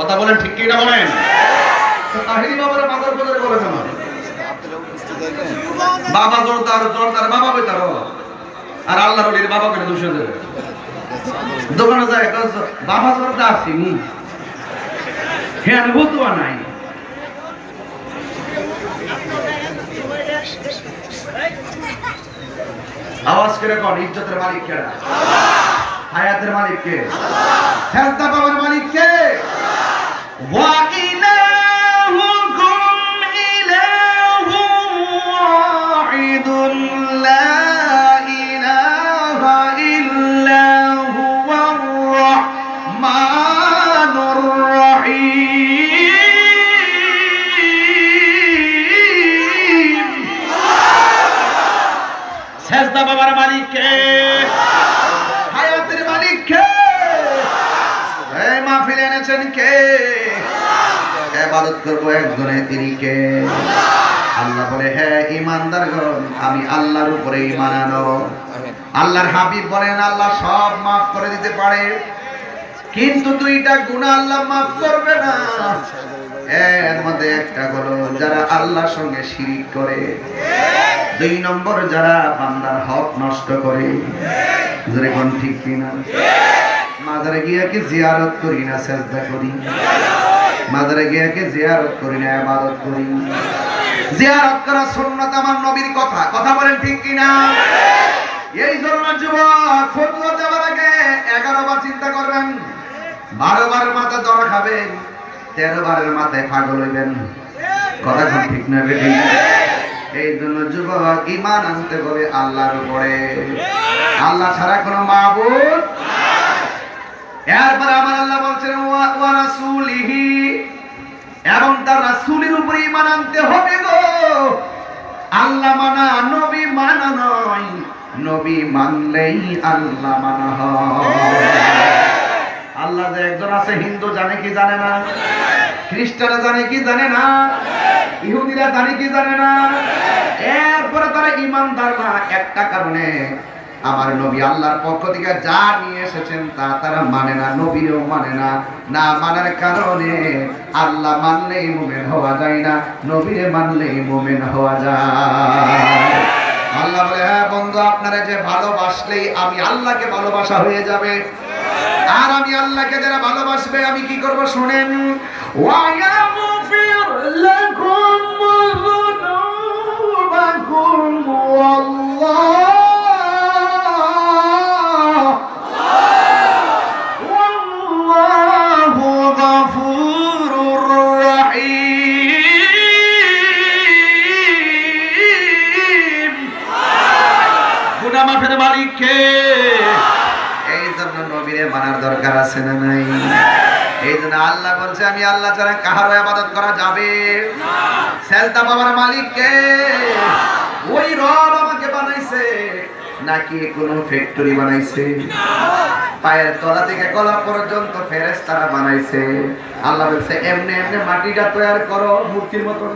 কথা বলেন ঠিক কি না বলেন? তাহিরি বাবার মাদার বাজারে বলে কেন বাবা জোরদার জোরদার বাবা বেতার আর আল্লাহর ওলির বাবা করে দুশো দেবে দোকানে যায় বাবা জোরদার চিনি হ্যাঁ আমি বলতে নাই। আওয়াজ করে কোন, ইজ্জতের মালিক কে? হায়াতের মালিক কে? হেলতা বাবার মালিক কে? ওয়া এনেছেন কে ইবাদত করব একজনে তিনি কে আল্লাহ বলে হ্যাঁ ইমানদারগণ আমি আল্লাহর উপরে ইমান আনো। আল্লাহর হাবিব বলেন আল্লাহ সব মাফ করে দিতে পারে কিন্তু দুইটা গুনাহ আল্লাহ মাফ করবে না। এর মধ্যে একটা হলো যারা আল্লাহর সঙ্গে শিরিক করে দুই নম্বর যারা বান্দার হক নষ্ট করে। জোরে কোন ঠিক কিনা? মাজারে জিয়ারত করি না, সেজদা করি। জিয়ারত করি না, ইবাদত করি। জিয়ারত করা সুন্নাত আমার নবীর কথা। কথা বলেন ঠিক এই যুবক ফতুয়া দেওয়ার আগে এগারো বার চিন্তা করবেন, বারো বার মাথা ধরা খাবেন, তেরো বারের মাথায় পাগল হইবেন। কথা ঠিক না বেটি এই জন্য যুবক ইমান আনতে হবে আল্লাহর উপরে। আল্লাহ ছাড়া কোনো মাহবুব এরপর আমার আল্লাহ বলছেন এবং তার রাসূলের উপরে ঈমান আনতে হবে গো। আল্লাহ মানা, নবী মানা নয়। নবী মানলেই আল্লাহ মানা হয়। আল্লাহ যে একজন আছে, হিন্দু জানে কি জানে না? খ্রিস্টানরা জানে কি জানে না? ইহুদিরা জানে কি জানে না? এরপরে তারা ইমানদার না, একটা কারণে আমার নবী আল্লাহর পক্ষ থেকে যা নিয়ে এসেছেন তা তারা মানে না নবীরও মানে না। না মানার কারণে আল্লাহ মানলেই মুমেন হওয়া যায় না, নবীরে মানলেই মুমেন হওয়া যায়। আল্লাহ বলে হ্যাঁ বন্ধু, আপনারা যে ভালোবাসলেই আমি আল্লাহকে ভালোবাসা হয়ে যাবে। আর আমি আল্লাহকে যারা ভালোবাসবে, আমি কি করব শুনেন? ওয়ায়াগফির দরকার আছে না নাই? এই জন্য আল্লাহ বলছে, আমি আল্লাহ ছাড়া কাহারও ইবাদত করা যাবে? সেলতা বাবার মালিক কে ওই রব আমাকে বানাইছে, নাকি কোনো ফ্যাক্টরি বানাইছে? পায়ের তলা থেকে গলা পর্যন্ত ফেরেশতারা বানাইছে। আল্লাহ বলছে, এমনি এমনি মাটিটা তৈরি করো, মূর্তির মতন।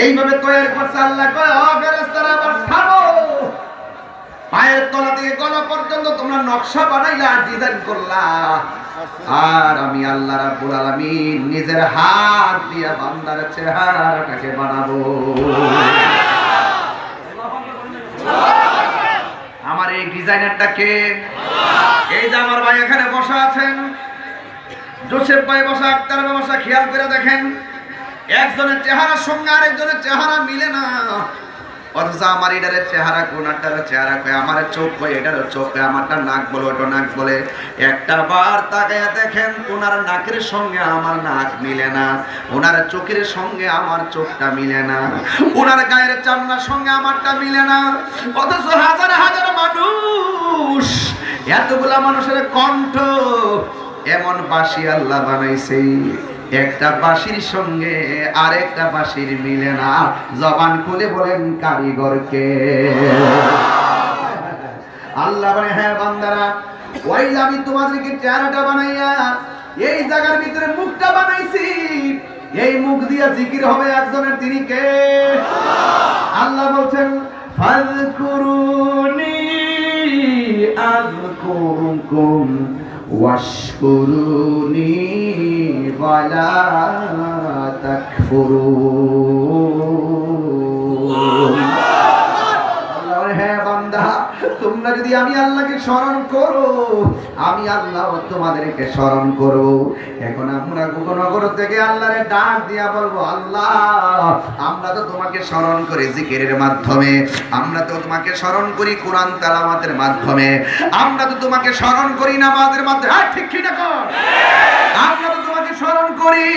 এইভাবে তৈরি করছে আল্লাহ। কয়, ও ফেরেশতারা আবার থামো। পায়ের তলা থেকে গলা পর্যন্ত তোমরা নকশা বানাইলা ডিজাইন করলা। আর আমি আল্লাহ রাব্বুল আলামিন নিজের হাত দিয়ে বান্দার চেহারাটাকে বানাবো। আমার এই ডিজাইনারটা কে? এই যে আমার ভাই এখানে বসা আছেন। জোসেফ ভাই বসা, আক্তার ভাই বসা, খেয়াল করে দেখেন। একজনের চেহারার সঙ্গে আরেকজনের চেহারা মিলে না। অথচ আমার এটার চেহারা কোনাটার চেহারা কয় আমার চোখ কয় এটার চোখ কয় আমারটা নাক বলে ওটা নাক বলে একটা বার তাকায়া দেখেন ওনার নাকের সঙ্গে আমার নাক মিলে না ওনার চোখের সঙ্গে আমার চোখটা মিলে না ওনার গায়ের চামড়ার সঙ্গে আমারটা মিলে না অথচ হাজার হাজার মানুষ এতগুলা মানুষের কণ্ঠ এমন বাসি আল্লাহ বানাইছে একটা বাঁশির সঙ্গে আর একটা বাঁশির মিলে না। জবান খুলে বলেন, কারিগরকে। আল্লাহ বলে হ্যাঁ বান্দারা ওই আমি তোমাদেরকে চেহারাটা বানাইয়া, এই জায়গার ভিতরে মুখটা বানাইছি। এই মুখ দিয়া জিকির হবে একজনের, তিনি কে? আল্লাহ বলছেন ফাজকুরুনি আযকুরুকুম। ওয়ালা তাকফুরুন আল্লাহ বলে, হ্যাঁ বান্দা তোমরা যদি আমি আল্লাহকে স্মরণ করো আমি আল্লাহ তোমাদেরকে স্মরণ করব। এখন আমরা গোপনগর থেকে আল্লাহরে ডাক দিয়া বলব আল্লাহ আমরা তো তোমাকে স্মরণ করি জিকিরের মাধ্যমে। আমরা তো তোমাকে স্মরণ করি কোরআন তালামাতের মাধ্যমে। আমরা তো তোমাকে স্মরণ করি নামাজের মাধ্যমে। হ্যাঁ, ঠিক কি আমরা তো তোমাকে স্মরণ করি।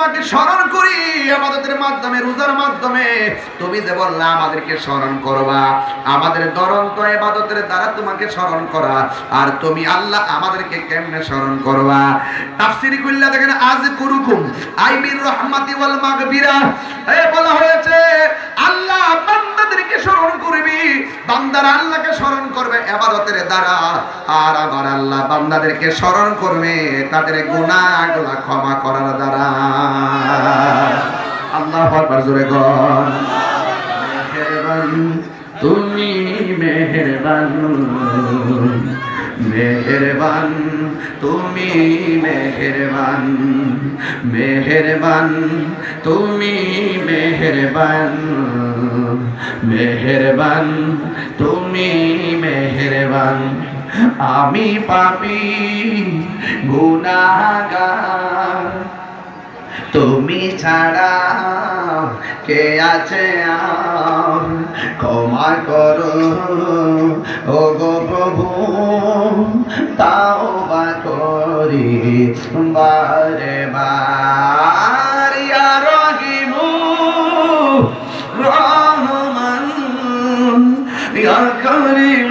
তোমাকে স্মরণ করি আমাদের মাধ্যমে, রোজার মাধ্যমে। তুমি যে বললা, আমাদেরকে স্মরণ করবা। আমাদের দরন্ত এবাদতের দ্বারা তোমাকে স্মরণ করা। আর তুমি আল্লাহ আমাদেরকে কেমনে স্মরণ করবা? তাফসিরি কুল্লা দেখেন আজ কুরুকুম আইবির রহমাতি ওয়াল মাগফিরা। এ বলা হয়েছে, আল্লাহ বান্দাদেরকে স্মরণ করবি। বান্দারা আল্লাহকে স্মরণ করবে এবারতের দ্বারা। আর আমার আল্লাহ বান্দাদেরকে স্মরণ করবে, তাদের গুণাগুলা ক্ষমা করার দ্বারা। আল্লাহ বারবার জোরে গন তুমি মেহেরবান। মেহেরবান তুমি মেহেরবান মেহেরবান তুমি মেহেরবান মেহেরবান তুমি মেহেরবান। আমি পাপি গুনাহগার তুমি ছাড়া কে আছে ক্ষমা করো। ও গো প্রভু, তাও বা করি বারে বার। রহিমু রহমান করিমু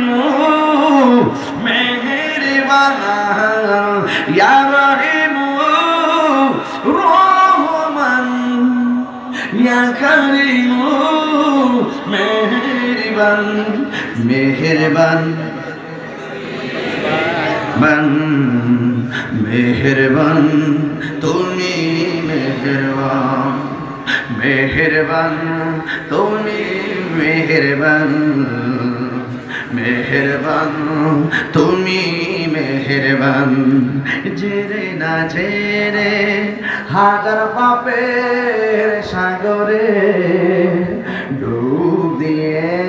মেহেরবান মেহেরবান। বান, মেহেরবান, তুমি মেহেরবান। মেহেরবান, তুমি মেহেরবান। মেহেরবান, তুমি মেহেরবান। জেরে না জেরে হাজার পাপের সাগরে ডুব পথ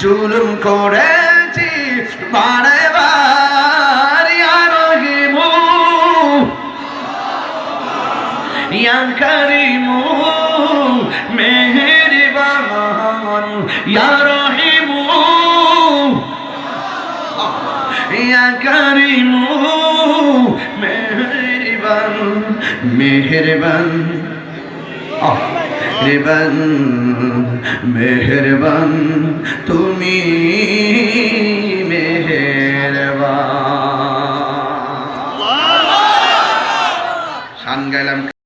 জুলুম করেছি, বারে বার আর হিমু ইয়া করিমু, মেহেরবান, ইয়া রহিমু। ইয়া করিমু, মেহেরবান মেহেরবান। মেহেরবান মেহরবান তুমি মেহরবান। শান গাইলাম।